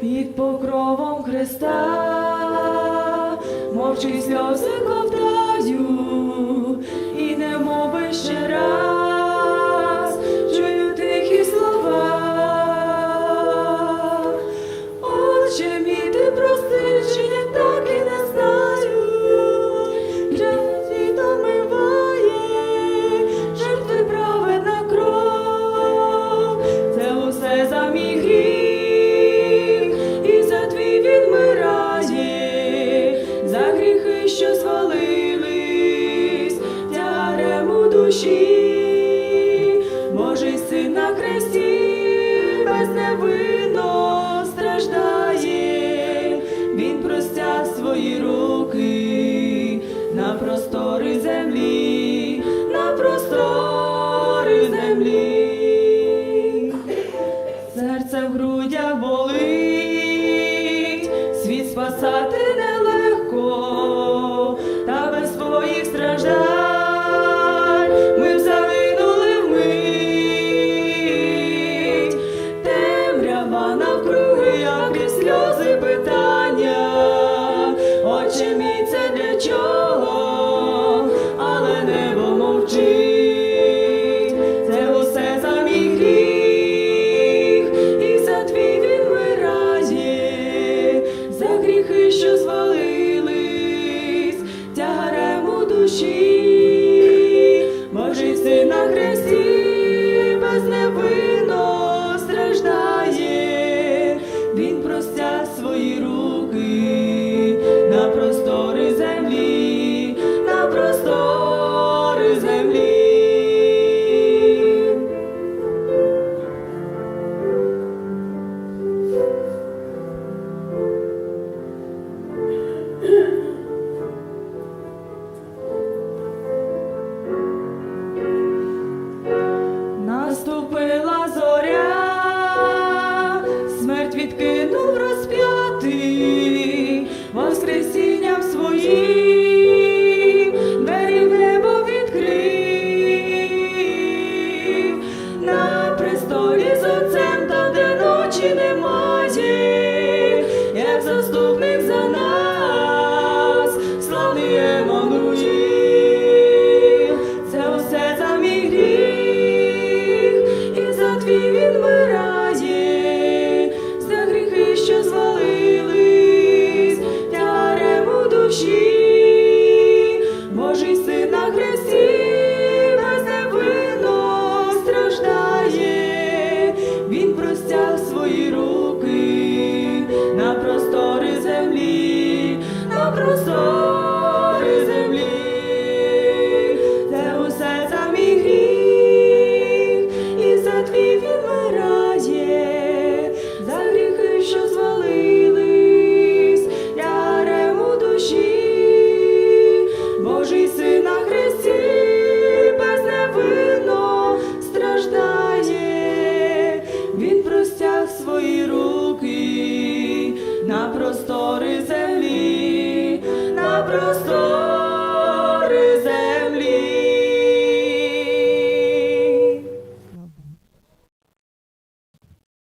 під покровом Христа, мовчи сльози ковтаю і не мови ще раз. на кресті безневинно страждає, він простяг свої руки на простори землі. що звалились, тягарем у душі, Божий син на хресті. you it. outros olhos.